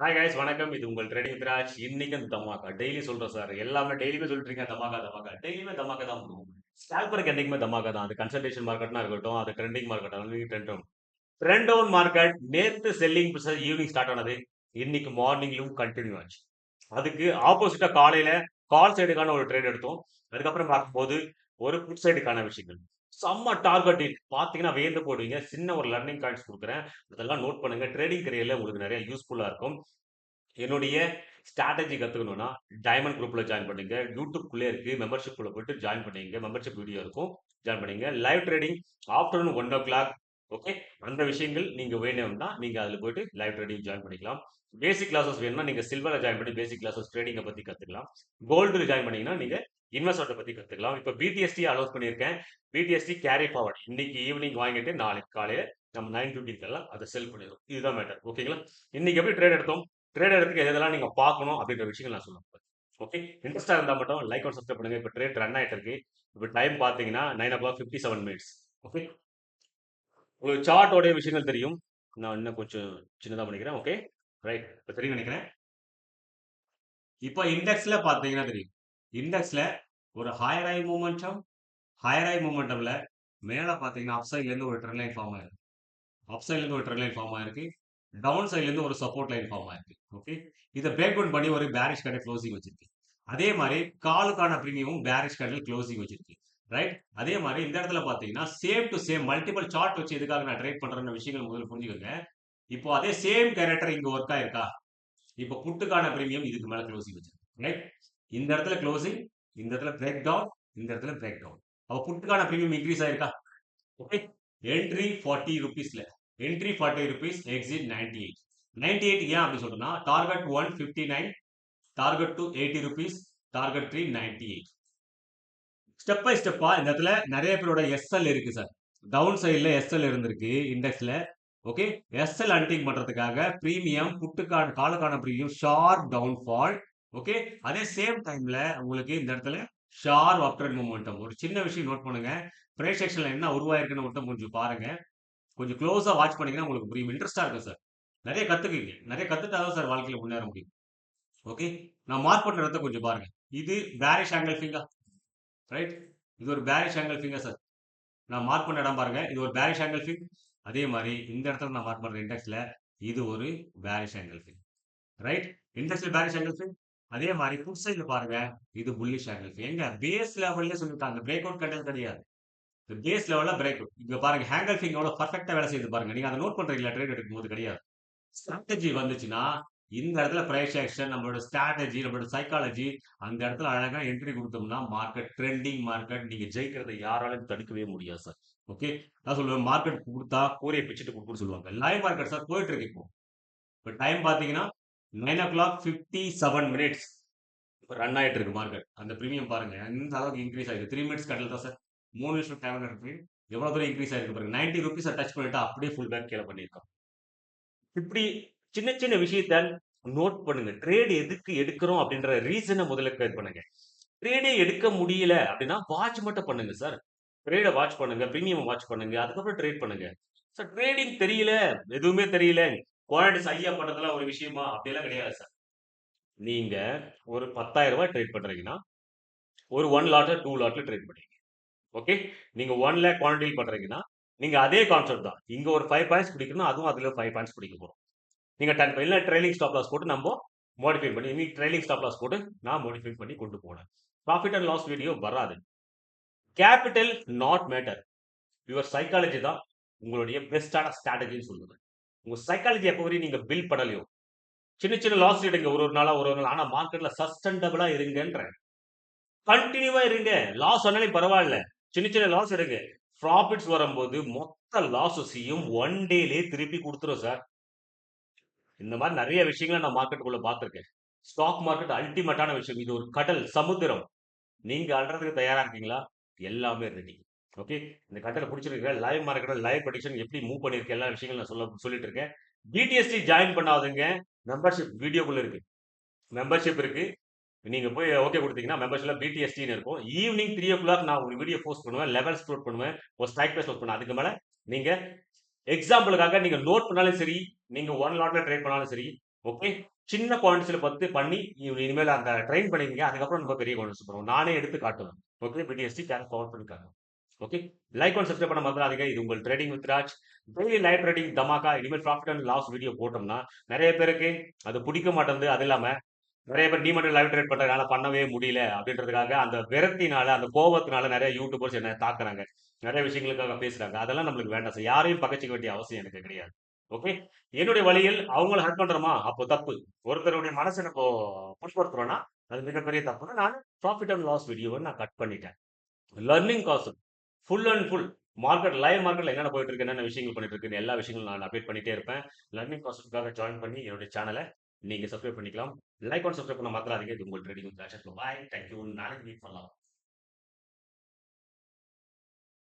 Hi guys வணக்கம். இது உங்கள் ட்ரெடிங் திராஜ் இன்னைக்கு அந்த தமாக்கா டெய்லி சொல்றேன் சார் எல்லாமே டெய்லியுமே சொல்லிட்டு தமாக்கா தமாக்கா டெய்லியுமே தமாக்கா தான் போடுவோம். ஸ்டாக் மார்க்கெட் என்றைக்குமே தமாக்கா தான். அது கன்சல்டேஷன் மார்க்கெட்னா இருக்கட்டும் அது ட்ரெண்டிங் மார்க்கெட் அது ட்ரெண்ட் ட்ரெண்ட் டவுன் மார்க்கெட் நேத்து செல்லிங் ஈவினிங் ஸ்டார்ட் ஆனது. இன்னைக்கு மார்னிங்லும் கண்டினியூ ஆச்சு. அதுக்கு ஆப்போசிட்டா காலையில கால் சைடுக்கான ஒரு ட்ரேட் எடுத்தோம். அதுக்கப்புறம் பார்க்கும்போது ஒரு புட் சைடுக்கான விஷயங்கள். செம்ம டார்கெட் பார்த்தீங்கன்னா வேந்து போடுவீங்க. சின்ன ஒரு லர்னிங் காயின்ஸ் கொடுக்குறேன். அதெல்லாம் நோட் பண்ணுங்க. ட்ரேடிங் கரியரில் உங்களுக்கு நிறைய யூஸ்ஃபுல்லாக இருக்கும். என்னுடைய ஸ்ட்ராட்டஜி கற்றுக்கணும்னா டைமண்ட் குரூப்பில் ஜாயின் பண்ணுங்க. யூடியூப்குள்ளே இருக்குது இருக்கு. மெம்பர்ஷிப் குள்ளே போயிட்டு ஜாயின் பண்ணிங்க. மெம்பர்ஷிப் வீடியோ இருக்கும். ஜாயின் பண்ணுங்க. Live trading afternoon one o'clock okay அந்த விஷயங்கள் நீங்க வேணும்னா நீங்கள் அதில் போயிட்டு லைவ் ட்ரேடிங் ஜாயின் பண்ணிக்கலாம். பேசிக் கிளாஸஸ் வேணும்னா நீங்கள் சில்வரை ஜாயின் பண்ணி பேசிக் கிளாஸஸ் ட்ரேடிங்கை பற்றி கற்றுக்கலாம் கோல்டு ஜாயின் பண்ணீங்கன்னா நீங்கள் இன்வெஸ்ட்மெண்ட் பற்றி கத்துக்கலாம். இப்போ பிடிஎஸ்டி அலோஸ் பண்ணியிருக்கேன். பிடிஎஸ்டி கேரி ஃபார்வர்ட் இன்னைக்கு ஈவினிங் வாங்கிட்டு நாளைக்கு காலையில் நம்ம நைன் ஃபிஃப்டிக்கெல்லாம் அதை செல் பண்ணிடும் இதுதான் மேட்டர் ஓகேங்களா இன்னைக்கு எப்படி ட்ரேட் எடுத்தோம்? ட்ரேட் எடுத்துக்கு எதெல்லாம் நீங்க பார்க்கணும் அப்படின்ற விஷயங்கள் நான் சொல்லுவேன் ஓகே இன்ட்ரெஸ்டாக இருந்தால் மட்டும் லைக் அண்ட் சப்ஸ்கிரைப் பண்ணுங்க. இப்போ ட்ரேட் ரன் ஆகிட்டு இருக்கு. இப்போ டைம் பார்த்தீங்கன்னா nine o'clock fifty seven minutes okay உங்களுக்கு சார்ட்டோடைய விஷயங்கள் தெரியும். நான் இன்னும் கொஞ்சம் சின்னதா பண்ணிக்கிறேன் ஓகே ரைட் இப்போ தெரியும் நினைக்கிறேன். இப்போ இண்டெக்ஸ்ல பாத்தீங்கன்னா தெரியும். இண்டெக்ஸ்ல ஒரு higher high momentum higher high மூமெண்டம்ல மேல பார்த்தீங்கன்னா அப் சைட்ல இருந்து ஒரு ட்ரெண்ட் லைன் ஃபார்ம் ஆயிருக்கு. அப் சைட்ல இருந்து ஒரு ட்ரெண்ட் லைன் ஃபார்ம் ஆயிருக்கு. டவுன் சைட்லேருந்து ஒரு சப்போர்ட் லைன் ஃபார்ம் ஆயிருக்கு. ஓகே இதை பிரேக் டவுன் பண்ணி ஒரு பேரிஷ் கடை க்ளோசிங் வச்சிருக்கு. அதே மாதிரி காலுக்கான ப்ரீமியமும் பேரிஷ் கடையில் க்ளோசிங் வச்சிருக்கு. ரைட் அதே மாதிரி இந்த இடத்துல பார்த்தீங்கன்னா same to same multiple chart வச்சு எதுக்காக நான் ட்ரேட் பண்றேன்னு விஷயங்கள் முதல்ல புரிஞ்சுக்கோங்க. இப்போ அதே சேம் கேரக்டர் இங்க ஒர்க் ஆயிருக்கா? இப்போ புட்டுக்கான பிரீமியம் இதுக்கு மேல க்ளோசிங் வச்சிருக்கேன் ரைட் இந்த இடத்துல க்ளோசிங் இந்த இடத்துல பிரேக் டவுன் இந்த இடத்துல பிரேக் டவுன் அப்போ புட்டுக்கான பிரீமியம் இன்க்ரீஸ் ஆயிருக்கா? Okay entry forty ருபீஸ்ல entry forty rupees exit ninety eight ninety eight ஏன் அப்படி சொல்றேன்னா target one fifty nine target two eighty rupees target three ninety eight step by ஸ்டெப்பா இந்த இடத்துல நிறைய பேரோட எஸ்எல் இருக்கு சார் டவுன் சைட்ல எஸ்எல் இருந்திருக்கு இண்டெக்ஸ்ல ஓகே எஸ்எல் அன்டிங் பண்றதுக்காக பிரீமியம் புட்டுக்கான காலுக்கான premium sharp down fall okay அதே சேம் டைம்ல உங்களுக்கு இந்த இடத்துல ஷார்ப் அப்ட்ரெண்ட் மூமெண்டம் ஒரு சின்ன விஷயம் நோட் பண்ணுங்க. பிரைஸ் செக்ஷன்ல என்ன உருவாயிருக்குன்னு மட்டும் கொஞ்சம் பாருங்க. கொஞ்சம் க்ளோஸா வாட்ச் பண்ணீங்கன்னா உங்களுக்கு புரியும். இன்ட்ரெஸ்டா இருக்கும் சார் நிறைய கத்துக்குங்க. நிறைய கத்துட்டாதான் சார் வாழ்க்கையில முன்னேற முடியும். ஓகே நான் மார்க் பண்ற இடத்த கொஞ்சம் பாருங்க. இது பேரிஷ் ஆங்கிள் ஃபிங்கர் ரைட் இது ஒரு பேரிஷ் ஆங்கிள் ஃபிங்கர் சார் நான் மார்க் பண்ண இடம் பாருங்க. இது ஒரு பேரிஷ் ஆங்கிள் ஃபிங் அதே மாதிரி இந்த இடத்துல நான் மார்க் பண்ற இண்டெக்ஸ்ல இது ஒரு பேரிஷ் ஆங்கிள் ஃபிங் ரைட் இண்டெக்ஸ்ல பேரிஷ் ஆங்கிள் ஃபிங் அதே மாதிரி புட் சைட்ல பாருங்க. இது புல்லிஷ் ஆங்கிள் ஃபிங் எங்க? பேஸ் லெவல்ல சொல்லிட்டாங்க. பிரேக் அவுட் கண்டது கிடையாது பேஸ் லெவல்ல பிரேக் அவுட் இங்க பாருங்க. ஹேங்கல் ஃபிங் எவ்வளவு பர்ஃபெக்டா வேலை செய்யுது பாருங்க. நீங்க அதை நோட் பண்றீங்களா? ட்ரேட் எடுக்கும்போது கிடையாது. ஸ்ட்ராட்டஜி வந்துச்சுன்னா இந்த இடத்துல பிரைஸ் ஆக்ஷன் நம்மளோட ஸ்ட்ராட்டஜி நம்மளோட சைக்காலஜி அந்த இடத்துல அழகாக என்ட்ரி கொடுத்தோம்னா மார்க்கெட் ட்ரெண்டிங் மார்க்கெட் நீங்கள் ஜெயிக்கிறத யாராலும் தடுக்கவே முடியாது சார் ஓகே நான் சொல்லுவேன் மார்க்கெட் கொடுத்தா கோரியை பிச்சுட்டு கொடுக்குன்னு சொல்லுவாங்க. லைவ் மார்க்கெட் சார் போயிட்டு இருக்கு இப்போ. இப்போ டைம் பார்த்தீங்கன்னா nine o'clock fifty seven minutes இப்போ ரன் ஆகிட்டு இருக்கு மார்க்கெட் அந்த ப்ரீமியம் பாருங்க. இந்த அளவுக்கு இன்க்ரீஸ் ஆகிருக்கு த்ரீ மினிட்ஸ் கட்டல தான் சார் மூணு நிமிஷம் டைம் இருக்கு. எவ்வளோ தூரம் இன்க்ரீஸ் ஆகிருக்கு பாருங்க. நைன்டி ருபீஸை டச் பண்ணிட்டு அப்படியே ஃபுல் பேக் கீழே பண்ணியிருக்கோம் இப்படி சின்ன சின்ன விஷயத்த நோட் பண்ணுங்க. ட்ரேடு எதுக்கு எடுக்கிறோம் அப்படின்ற ரீசனை முதல்ல கிரியேட் பண்ணுங்க. ட்ரேடே எடுக்க முடியல அப்படின்னா வாட்ச் மட்டும் பண்ணுங்க சார் ட்ரேடை வாட்ச் பண்ணுங்க ப்ரீமியம் வாட்ச் பண்ணுங்க அதுக்கப்புறம் ட்ரேட் பண்ணுங்க. சார் ட்ரேடிங் தெரியல எதுவுமே தெரியல. குவாலிட்டிஸ் ஐயா பண்றதெல்லாம் ஒரு விஷயமா? அப்படியெல்லாம் கிடையாது சார் நீங்க ஒரு பத்தாயிரம் ரூபாய் ட்ரேட் பண்றீங்கன்னா ஒரு ஒன் லாட்ல டூ லாட்ல ட்ரேட் பண்ணுறீங்க ஓகே நீங்க ஒன் லேக் குவான்டிட்டி பண்றீங்கன்னா நீங்க அதே கான்செப்ட் தான். இங்க ஒரு ஃபைவ் பாயிண்ட்ஸ் பிடிக்கணும் அதுவும் அதுல ஃபைவ் பாயிண்ட்ஸ் பிடிக்க போறோம். நீங்கள் டன் இல்லை ட்ரைலிங் ஸ்டாப் லாஸ் போட்டு நம்ம மோடிஃபை பண்ணி இனி ட்ரைலிங் ஸ்டாப் லாஸ் போட்டு நான் மோடிஃபை பண்ணி கொண்டு போனேன் ப்ராஃபிட் அண்ட் லாஸ் வீடியோ வராது. Capital not matter your psychology தான் உங்களுடைய பெஸ்டான ஸ்ட்ராட்டஜின்னு சொல்லுது. உங்கள் சைக்காலஜி எப்போ வரையும் நீங்கள் பில் பண்ணலையோ சின்ன சின்ன லாஸ் எடுங்க ஒரு ஒரு நாளாக ஒரு ஒரு நாள். ஆனால் மார்க்கெட்டில் சஸ்டண்டபிளா இருங்கன்ற கண்டினியூவாக இருங்க. லாஸ் ஆனாலும் பரவாயில்ல. சின்ன சின்ன லாஸ் எடுங்க. ப்ராஃபிட்ஸ் வரும்போது மொத்த லாஸஸையும் ஒன் டேலே திருப்பி கொடுத்துரும் சார் இந்த மாதிரி நிறைய விஷயங்களை நான் மார்க்கெட்டுக்குள்ள பார்த்துருக்கேன். ஸ்டாக் மார்க்கெட் அல்டிமேட்டான விஷயம். இது ஒரு கடல் சமுத்திரம். நீங்க அல்றதுக்கு தயாரா இருக்கீங்களா? எல்லாமே ரெடி ஓகே இந்த கட்டளை பிடிச்சிருக்கேன் லைவ் மார்க்கெட் லைவ் ப்ரொடிக்ஷன் எப்படி மூவ் பண்ணிருக்கேன் எல்லா விஷயங்களும் நான் சொல்ல சொல்லிட்டு இருக்கேன். பிடிஎஸ்டி ஜாயின் பண்ணாதுங்க. மெம்பர்ஷிப் வீடியோக்குள்ள இருக்கு. மெம்பர்ஷிப் இருக்கு. நீங்கள் போய் ஓகே கொடுத்தீங்கன்னா மெம்பர்ஷிப்ல பிடிஎஸ்டின்னு இருக்கும். ஈவினிங் த்ரீ ஓ கிளாக் நான் ஒரு வீடியோ போஸ்ட் பண்ணுவேன் லெவல்ஸ் அப்லோட் பண்ணுவேன் ஒரு ஸ்ட்ரைக் பேஸ் போஸ்ட் பண்ணுவேன். அதுக்கு மேலே நீங்கள் எக்ஸாம்பிளுக்காக நீங்கள் நோட் பண்ணாலும் சரி நீங்க ஒன் லாட்ல ட்ரேட் பண்ணாலும் சரி ஓகே. சின்ன குவான்டிட்டில பத்து பண்ணி இனிமேல் அந்த ட்ரெயின் பண்ணிங்க அதுக்கப்புறம் நம்ம பெரிய குவான்டிட்டிஸ் பண்ணுவோம். நானே எடுத்து காட்டுவேன். ஓகே. பிடிஎஸ்டி சேனல் ஃபார்வர்ட் பண்ணிக்காங்க ஓகே. லைக் ஒன் சப்ஸ்கிரைப் பண்ண மறந்துறாதீங்க. இது உங்கள் trading with Raj. Daily live trading dhamaka இனிமேல் ப்ராஃபிட் அண்ட் லாஸ் வீடியோ போட்டோம்னா, நிறைய பேருக்கு அது பிடிக்க மாட்டேன்து. அது இல்லாம நிறைய பேர் டிமெண்ட் லைவ் ட்ரேட் பண்ணுறதுனால பண்ணவே முடியல அப்படின்றதுக்காக அந்த விரத்தினால அந்த கோபத்தினால நிறைய யூடியூபர்ஸ் என்ன தாக்குறாங்க. நிறைய விஷயங்களுக்காக பேசுறாங்க. அதெல்லாம் நம்மளுக்கு வேண்டாம் சார். யாரையும் பகச்சிக்க வேண்டிய அவசியம் எனக்கு கிடையாது. ஓகே. என்னுடைய வழியில் அவங்கள ஹர்ட் பண்றோமா? அப்போ தப்பு. ஒருத்தருடைய மனசை நம்ம புஷ்படுத்துறோம்னா அது மிகப்பெரிய தப்புன்னா நான் ப்ராஃபிட் அண்ட் லாஸ் வீடியோவை நான் கட் பண்ணிட்டேன். லர்னிங் காசு full and full market live மார்க்கெட்ல என்னென்ன போயிட்டு இருக்கு, என்னென்ன விஷயங்கள் பண்ணிட்டு எல்லா விஷயங்களும் நான் அப்டேட் பண்ணிட்டே இருப்பேன். லர்னிங் காசுக்காக ஜாயின் பண்ணி என்னுடைய சேனலை நீங்க சப்ஸ்கிரைப் பண்ணிக்கலாம். லைக் அண்ட் சப்ஸ்கிரைப் பண்ண மறந்துறாதீங்க. இது உங்கள் ட்ரேடிங் பாய். Thank you. நாளைக்கு மீட் பண்ணலாம்.